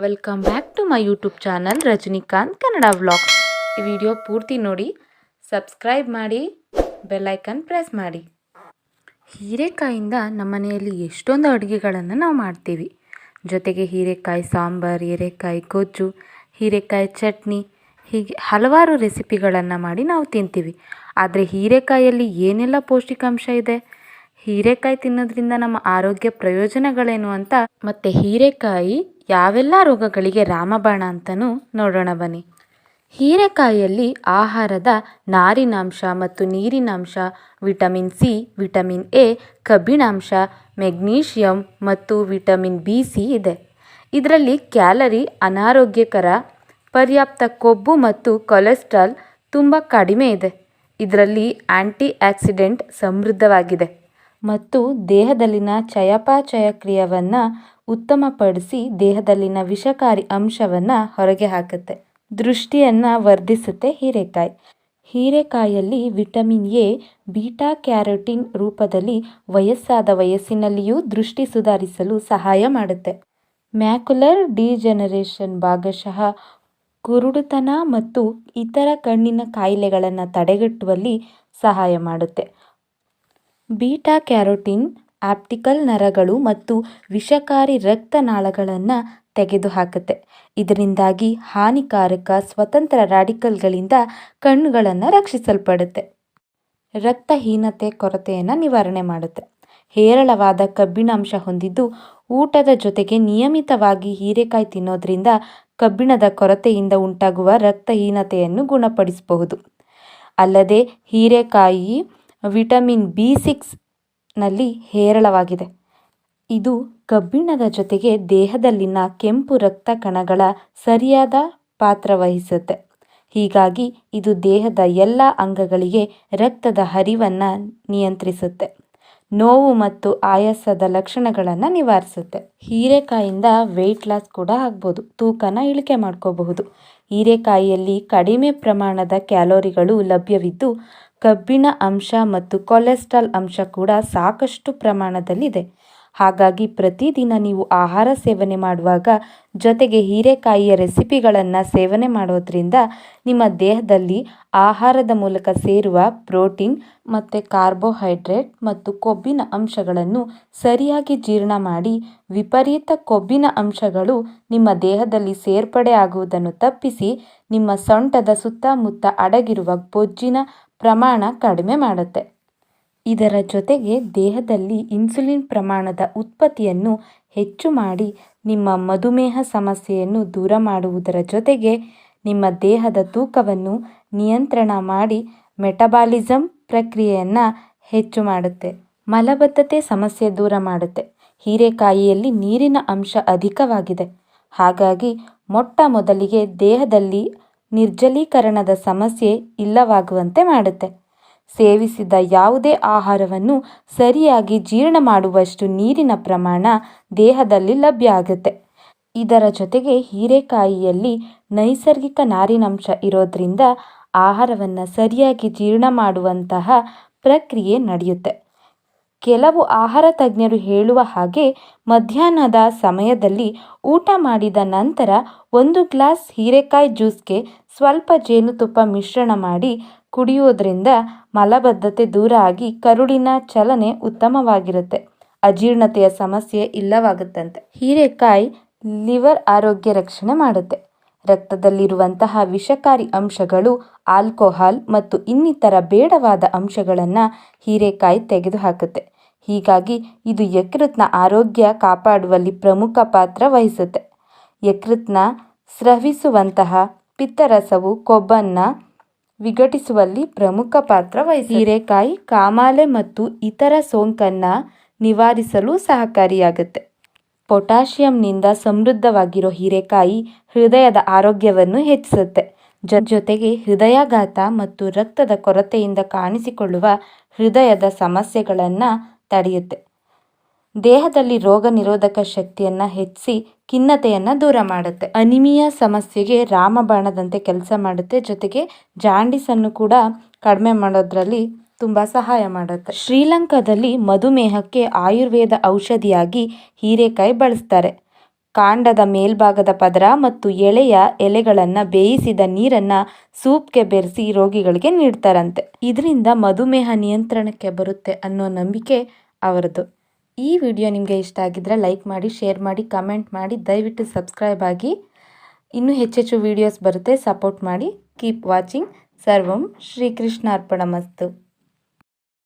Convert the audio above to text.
Welcome back to my YouTube channel Rajinikanth Kannada vlog ಈ video ಪೂರ್ತಿ ನೋಡಿ subscribe ಮಾಡಿ ಬೆಲ್ಲೈಕನ್ ಪ್ರೆಸ್ ಮಾಡಿ. ಹೀರೆಕಾಯಿಂದ ನಮ್ಮ ಮನೆಯಲ್ಲಿ ಎಷ್ಟೊಂದು ಅಡುಗೆಗಳನ್ನು ನಾವು ಮಾಡ್ತೀವಿ. ಜೊತೆಗೆ ಹೀರೆಕಾಯಿ ಸಾಂಬಾರ್, ಹೀರೆಕಾಯಿ ಗೊಜ್ಜು, ಹೀರೆಕಾಯಿ ಚಟ್ನಿ, ಹೀಗೆ ಹಲವಾರು ರೆಸಿಪಿಗಳನ್ನು ಮಾಡಿ ನಾವು ತಿಂತೀವಿ. ಆದರೆ ಹೀರೆಕಾಯಲ್ಲಿ ಏನೆಲ್ಲ ಪೌಷ್ಟಿಕಾಂಶ ಇದೆ? ಹೀರೆಕಾಯಿ ತಿನ್ನೋದ್ರಿಂದ ನಮ್ಮ ಆರೋಗ್ಯ ಪ್ರಯೋಜನಗಳೇನು ಅಂತ? ಮತ್ತು ಹೀರೆಕಾಯಿ ಯಾವೆಲ್ಲ ರೋಗಗಳಿಗೆ ರಾಮಬಾಣ ಅಂತನೂ ನೋಡೋಣ ಬನ್ನಿ. ಹೀರೆಕಾಯಿಯಲ್ಲಿ ಆಹಾರದ ನಾರಿನಾಂಶ ಮತ್ತು ನೀರಿನಾಂಶ, ವಿಟಮಿನ್ ಸಿ, ವಿಟಮಿನ್ ಎ, ಕಬ್ಬಿಣಾಂಶ, ಮೆಗ್ನೀಷಿಯಂ ಮತ್ತು ವಿಟಮಿನ್ ಬಿ, ಸಿ ಇದೆ. ಇದರಲ್ಲಿ ಕ್ಯಾಲರಿ ಅನಾರೋಗ್ಯಕರ, ಪರ್ಯಾಪ್ತ ಕೊಬ್ಬು ಮತ್ತು ಕೊಲೆಸ್ಟ್ರಾಲ್ ತುಂಬ ಕಡಿಮೆ ಇದೆ. ಇದರಲ್ಲಿ ಆಂಟಿ ಆಕ್ಸಿಡೆಂಟ್ ಸಮೃದ್ಧವಾಗಿದೆ. ಮತ್ತು ದೇಹದಲ್ಲಿನ ಚಯಾಪಚಯ ಕ್ರಿಯೆಯನ್ನು ಉತ್ತಮಪಡಿಸಿ ದೇಹದಲ್ಲಿನ ವಿಷಕಾರಿ ಅಂಶವನ್ನು ಹೊರಗೆ ಹಾಕುತ್ತೆ. ದೃಷ್ಟಿಯನ್ನು ವರ್ಧಿಸುತ್ತೆ ಹೀರೆಕಾಯಿ. ಹೀರೆಕಾಯಲ್ಲಿ ವಿಟಮಿನ್ ಎ, ಬೀಟಾ ಕ್ಯಾರೋಟಿನ್ ರೂಪದಲ್ಲಿ ವಯಸ್ಸಾದ ವಯಸ್ಸಿನಲ್ಲಿಯೂ ದೃಷ್ಟಿ ಸುಧಾರಿಸಲು ಸಹಾಯ ಮಾಡುತ್ತೆ. ಮ್ಯಾಕ್ಯುಲರ್ ಡಿಜೆನರೇಷನ್ ಭಾಗಶಃ ಕುರುಡುತನ ಮತ್ತು ಇತರ ಕಣ್ಣಿನ ಕಾಯಿಲೆಗಳನ್ನು ತಡೆಗಟ್ಟುವಲ್ಲಿ ಸಹಾಯ ಮಾಡುತ್ತೆ. ಬೀಟಾ ಕ್ಯಾರೋಟಿನ್ ಆಪ್ಟಿಕಲ್ ನರಗಳು ಮತ್ತು ವಿಷಕಾರಿ ರಕ್ತನಾಳಗಳನ್ನು ತೆಗೆದುಹಾಕುತ್ತೆ. ಇದರಿಂದಾಗಿ ಹಾನಿಕಾರಕ ಸ್ವತಂತ್ರ ರಾಡಿಕಲ್ಗಳಿಂದ ಕಣ್ಣುಗಳನ್ನು ರಕ್ಷಿಸಲ್ಪಡುತ್ತೆ. ರಕ್ತಹೀನತೆ ಕೊರತೆಯನ್ನು ನಿವಾರಣೆ ಮಾಡುತ್ತೆ. ಹೇರಳವಾದ ಕಬ್ಬಿಣಾಂಶ ಹೊಂದಿದ್ದು ಊಟದ ಜೊತೆಗೆ ನಿಯಮಿತವಾಗಿ ಹೀರೆಕಾಯಿ ತಿನ್ನೋದ್ರಿಂದ ಕಬ್ಬಿಣದ ಕೊರತೆಯಿಂದ ಉಂಟಾಗುವ ರಕ್ತಹೀನತೆಯನ್ನು ಗುಣಪಡಿಸಬಹುದು. ಅಲ್ಲದೆ ಹೀರೆಕಾಯಿ ವಿಟಮಿನ್ ಬಿ ಸಿಕ್ಸ್ನಲ್ಲಿ ಹೇರಳವಾಗಿದೆ. ಇದು ಕಬ್ಬಿಣದ ಜೊತೆಗೆ ದೇಹದಲ್ಲಿನ ಕೆಂಪು ರಕ್ತ ಕಣಗಳ ಸರಿಯಾದ ಪಾತ್ರ ವಹಿಸುತ್ತೆ. ಹೀಗಾಗಿ ಇದು ದೇಹದ ಎಲ್ಲ ಅಂಗಗಳಿಗೆ ರಕ್ತದ ಹರಿವನ್ನು ನಿಯಂತ್ರಿಸುತ್ತೆ. ನೋವು ಮತ್ತು ಆಯಾಸದ ಲಕ್ಷಣಗಳನ್ನು ನಿವಾರಿಸುತ್ತೆ. ಹೀರೆಕಾಯಿಂದ ವೆಯ್ಟ್ ಲಾಸ್ ಕೂಡ ಆಗ್ಬೋದು. ತೂಕನ ಇಳಿಕೆ ಮಾಡ್ಕೋಬಹುದು. ಹೀರೆಕಾಯಿಯಲ್ಲಿ ಕಡಿಮೆ ಪ್ರಮಾಣದ ಕ್ಯಾಲೋರಿಗಳು ಲಭ್ಯವಿದ್ದು ಕಬ್ಬಿಣ ಅಂಶ ಮತ್ತು ಕೊಲೆಸ್ಟ್ರಾಲ್ ಅಂಶ ಕೂಡ ಸಾಕಷ್ಟು ಪ್ರಮಾಣದಲ್ಲಿದೆ. ಹಾಗಾಗಿ ಪ್ರತಿದಿನ ನೀವು ಆಹಾರ ಸೇವನೆ ಮಾಡುವಾಗ, ಜೊತೆಗೆ ಹೀರೆಕಾಯಿಯ ರೆಸಿಪಿಗಳನ್ನು ಸೇವನೆ ಮಾಡೋದ್ರಿಂದ ನಿಮ್ಮ ದೇಹದಲ್ಲಿ ಆಹಾರದ ಮೂಲಕ ಸೇರುವ ಪ್ರೋಟೀನ್ ಮತ್ತು ಕಾರ್ಬೋಹೈಡ್ರೇಟ್ ಮತ್ತು ಕೊಬ್ಬಿನ ಅಂಶಗಳನ್ನು ಸರಿಯಾಗಿ ಜೀರ್ಣ ಮಾಡಿ, ವಿಪರೀತ ಕೊಬ್ಬಿನ ಅಂಶಗಳು ನಿಮ್ಮ ದೇಹದಲ್ಲಿ ಸೇರ್ಪಡೆ ಆಗುವುದನ್ನು ತಪ್ಪಿಸಿ, ನಿಮ್ಮ ಸೊಂಟದ ಸುತ್ತಮುತ್ತ ಅಡಗಿರುವ ಬೊಜ್ಜಿನ ಪ್ರಮಾಣ ಕಡಿಮೆ ಮಾಡುತ್ತೆ. ಇದರ ಜೊತೆಗೆ ದೇಹದಲ್ಲಿ ಇನ್ಸುಲಿನ್ ಪ್ರಮಾಣದ ಉತ್ಪತ್ತಿಯನ್ನು ಹೆಚ್ಚು ಮಾಡಿ ನಿಮ್ಮ ಮಧುಮೇಹ ಸಮಸ್ಯೆಯನ್ನು ದೂರ ಮಾಡುವುದರ ಜೊತೆಗೆ ನಿಮ್ಮ ದೇಹದ ತೂಕವನ್ನು ನಿಯಂತ್ರಣ ಮಾಡಿ ಮೆಟಬಾಲಿಸಮ್ ಪ್ರಕ್ರಿಯೆಯನ್ನು ಹೆಚ್ಚು ಮಾಡುತ್ತೆ. ಮಲಬದ್ಧತೆ ಸಮಸ್ಯೆ ದೂರ ಮಾಡುತ್ತೆ. ಹೀರೆಕಾಯಿಯಲ್ಲಿ ನೀರಿನ ಅಂಶ ಅಧಿಕವಾಗಿದೆ. ಹಾಗಾಗಿ ಮೊಟ್ಟ ಮೊದಲಿಗೆ ದೇಹದಲ್ಲಿ ನಿರ್ಜಲೀಕರಣದ ಸಮಸ್ಯೆ ಇಲ್ಲವಾಗುವಂತೆ ಮಾಡುತ್ತೆ. ಸೇವಿಸಿದ ಯಾವುದೇ ಆಹಾರವನ್ನು ಸರಿಯಾಗಿ ಜೀರ್ಣ ಮಾಡುವಷ್ಟು ನೀರಿನ ಪ್ರಮಾಣ ದೇಹದಲ್ಲಿ ಲಭ್ಯ ಆಗುತ್ತೆ. ಇದರ ಜೊತೆಗೆ ಹೀರೆಕಾಯಿಯಲ್ಲಿ ನೈಸರ್ಗಿಕ ನಾರಿನಂಶ ಇರೋದ್ರಿಂದ ಆಹಾರವನ್ನು ಸರಿಯಾಗಿ ಜೀರ್ಣ ಮಾಡುವಂತಹ ಪ್ರಕ್ರಿಯೆ ನಡೆಯುತ್ತೆ. ಕೆಲವು ಆಹಾರ ತಜ್ಞರು ಹೇಳುವ ಹಾಗೆ ಮಧ್ಯಾಹ್ನದ ಸಮಯದಲ್ಲಿ ಊಟ ಮಾಡಿದ ನಂತರ ಒಂದು ಗ್ಲಾಸ್ ಹೀರೆಕಾಯಿ ಜ್ಯೂಸ್ಗೆ ಸ್ವಲ್ಪ ಜೇನುತುಪ್ಪ ಮಿಶ್ರಣ ಮಾಡಿ ಕುಡಿಯೋದ್ರಿಂದ ಮಲಬದ್ಧತೆ ದೂರ ಆಗಿ ಕರುಳಿನ ಚಲನೆ ಉತ್ತಮವಾಗಿರುತ್ತೆ. ಅಜೀರ್ಣತೆಯ ಸಮಸ್ಯೆ ಇಲ್ಲವಾಗುತ್ತಂತೆ. ಹೀರೆಕಾಯಿ ಲಿವರ್ ಆರೋಗ್ಯ ರಕ್ಷಣೆ ಮಾಡುತ್ತೆ. ರಕ್ತದಲ್ಲಿರುವಂತಹ ವಿಷಕಾರಿ ಅಂಶಗಳು, ಆಲ್ಕೋಹಾಲ್ ಮತ್ತು ಇನ್ನಿತರ ಬೇಡವಾದ ಅಂಶಗಳನ್ನು ಹೀರೆಕಾಯಿ ತೆಗೆದುಹಾಕುತ್ತೆ. ಹೀಗಾಗಿ ಇದು ಯಕೃತ್ನ ಆರೋಗ್ಯ ಕಾಪಾಡುವಲ್ಲಿ ಪ್ರಮುಖ ಪಾತ್ರ ವಹಿಸುತ್ತೆ. ಯಕೃತ್ನ ಸ್ರವಿಸುವಂತಹ ಪಿತ್ತರಸವು ಕೊಬ್ಬನ್ನು ವಿಘಟಿಸುವಲ್ಲಿ ಪ್ರಮುಖ ಪಾತ್ರ ವಹಿಸಿ ಹೀರೆಕಾಯಿ, ಕಾಮಾಲೆ ಮತ್ತು ಇತರ ಸೋಂಕನ್ನು ನಿವಾರಿಸಲು ಸಹಕಾರಿಯಾಗುತ್ತೆ. ಪೊಟ್ಯಾಷಿಯಂನಿಂದ ಸಮೃದ್ಧವಾಗಿರೋ ಹೀರೆಕಾಯಿ ಹೃದಯದ ಆರೋಗ್ಯವನ್ನು ಹೆಚ್ಚಿಸುತ್ತೆ. ಜೊತೆಗೆ ಹೃದಯಾಘಾತ ಮತ್ತು ರಕ್ತದ ಕೊರತೆಯಿಂದ ಕಾಣಿಸಿಕೊಳ್ಳುವ ಹೃದಯದ ಸಮಸ್ಯೆಗಳನ್ನು ತಡೆಯುತ್ತೆ. ದೇಹದಲ್ಲಿ ರೋಗ ನಿರೋಧಕ ಶಕ್ತಿಯನ್ನು ಹೆಚ್ಚಿಸಿ ಖಿನ್ನತೆಯನ್ನು ದೂರ ಮಾಡುತ್ತೆ. ಅನಿಮಿಯಾ ಸಮಸ್ಯೆಗೆ ರಾಮಬಾಣದಂತೆ ಕೆಲಸ ಮಾಡುತ್ತೆ. ಜೊತೆಗೆ ಜಾಂಡಿಸನ್ನು ಕೂಡ ಕಡಿಮೆ ಮಾಡೋದ್ರಲ್ಲಿ ತುಂಬ ಸಹಾಯ ಮಾಡುತ್ತೆ. ಶ್ರೀಲಂಕಾದಲ್ಲಿ ಮಧುಮೇಹಕ್ಕೆ ಆಯುರ್ವೇದ ಔಷಧಿಯಾಗಿ ಹೀರೆಕಾಯಿ ಬಳಸ್ತಾರೆ. ಕಾಂಡದ ಮೇಲ್ಭಾಗದ ಪದರ ಮತ್ತು ಎಳೆಯ ಎಲೆಗಳನ್ನು ಬೇಯಿಸಿದ ನೀರನ್ನು ಸೂಪ್ಗೆ ಬೆರೆಸಿ ರೋಗಿಗಳಿಗೆ ನೀಡ್ತಾರಂತೆ. ಇದರಿಂದ ಮಧುಮೇಹ ನಿಯಂತ್ರಣಕ್ಕೆ ಬರುತ್ತೆ ಅನ್ನೋ ನಂಬಿಕೆ ಅವರದು ಈ ವಿಡಿಯೋ ನಿಮಗೆ ಇಷ್ಟ ಆಗಿದ್ದರೆ ಲೈಕ್ ಮಾಡಿ, ಶೇರ್ ಮಾಡಿ, ಕಮೆಂಟ್ ಮಾಡಿ, ದಯವಿಟ್ಟು ಸಬ್ಸ್ಕ್ರೈಬ್ ಆಗಿ. ಇನ್ನೂ ಹೆಚ್ಚೆಚ್ಚು ವೀಡಿಯೋಸ್ ಬರುತ್ತೆ, ಸಪೋರ್ಟ್ ಮಾಡಿ. Keep watching. ಸರ್ವಂ ಶ್ರೀಕೃಷ್ಣಾರ್ಪಣಮಸ್ತು.